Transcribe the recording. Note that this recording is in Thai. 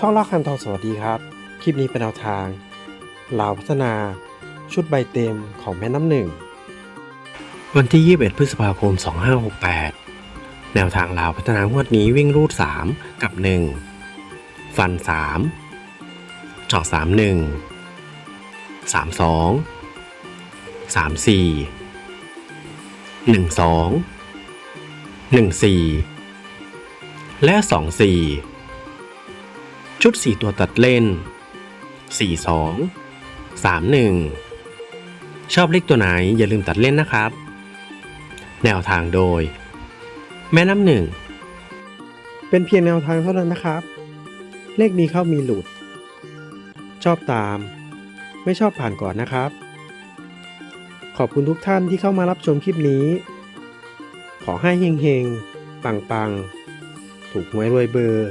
ช่องลากคันทองสวัสดีครับ คลิปนี้เป็นแนวทางลาวพัฒนาชุดใบเต็มของแม่น้ำหนึ่ง วันที่ 21 พฤษภาคม 2568 แนวทางลาวพัฒนางวดนี้วิ่งรูด 3 กับ 1 ฟัน 3 เจาะ3 1 3 2 3 4 1 2 1 4 และ 2 4 ชุด 4 ตัวตัดเล่น 4 2 3 1 ชอบเลขตัวไหนอย่าลืมตัดเล่นนะครับ แนวทางโดย แม่น้ำหนึ่ง เป็นเพียงแนวทางเท่านั้นนะครับ เลขมีเข้ามีหลุด ชอบตาม ไม่ชอบผ่านก่อนนะครับ ขอบคุณทุกท่านที่เข้ามารับชมคลิปนี้ ขอให้เฮงๆ ปังๆ ถูกหวยรวยเบอร์